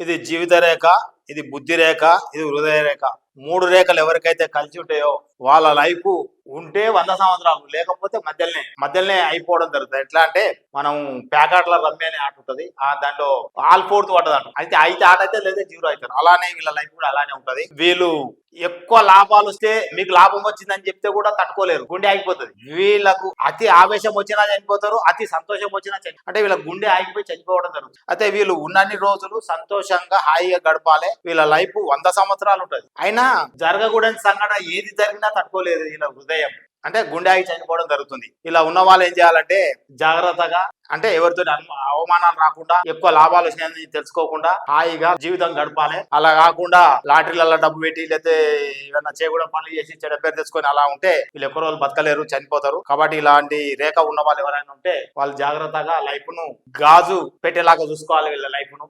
ఇది జీవిత రేఖ ఇది బుద్ధి రేఖ ఇది హృదయ రేఖ. మూడు రేఖలు ఎవరికైతే కలిసి ఉంటాయో వాళ్ళ లైఫ్ ఉంటే వంద సంవత్సరాలు లేకపోతే మధ్యలోనే మధ్యలోనే అయిపోవడం జరుగుతుంది. ఎట్లా అంటే మనం ప్యాకాట్ల రమ్మి అనే ఆట ఉంటుంది. ఆ దాంట్లో ఆల్ ఫోర్త్ పడ్డదంట అయితే అయితే ఆట అయితే లేదా జీరో అవుతారు. అలానే వీళ్ళ లైఫ్ కూడా అలానే ఉంటది. వీళ్ళు ఎక్కువ లాభాలు వస్తే మీకు లాభం వచ్చిందని చెప్తే కూడా తట్టుకోలేరు. గుండె ఆగిపోతుంది. వీళ్ళకు అతి ఆవేశం వచ్చినా చనిపోతారు అతి సంతోషం వచ్చినా చని అంటే వీళ్ళ గుండె ఆగిపోయి చనిపోవడం జరుగుతుంది. అయితే వీళ్ళు ఉన్నన్ని రోజులు సంతోషంగా హాయిగా గడపాలి. వీళ్ళ లైఫ్ వంద సంవత్సరాలు ఉంటుంది. అయినా జరగకూడని సంఘటన ఏది జరిగినా తట్టుకోలేదు ఇలా హృదయం. అంటే గుండె ఆగి చనిపోవడం జరుగుతుంది. ఇలా ఉన్న వాళ్ళు ఏం చేయాలంటే జాగ్రత్తగా అంటే ఎవరితో అవమానాలు రాకుండా ఎక్కువ లాభాలు వచ్చినాయని తెలుసుకోకుండా హాయిగా జీవితం గడపాలి. అలా కాకుండా లాటరీలలో డబ్బు పెట్టి లేకపోతే ఏమైనా చేయకూడదు పనులు చేసి చెడ పేరు తెచ్చుకొని అలా ఉంటే వీళ్ళు ఎక్కువ రోజులు బతకలేరు చనిపోతారు. కాబట్టి ఇలాంటి రేఖ ఉన్న వాళ్ళు ఎవరైనా ఉంటే వాళ్ళు జాగ్రత్తగా లైఫ్ను గాజు పెట్టేలాగా చూసుకోవాలి వీళ్ళ లైఫ్ను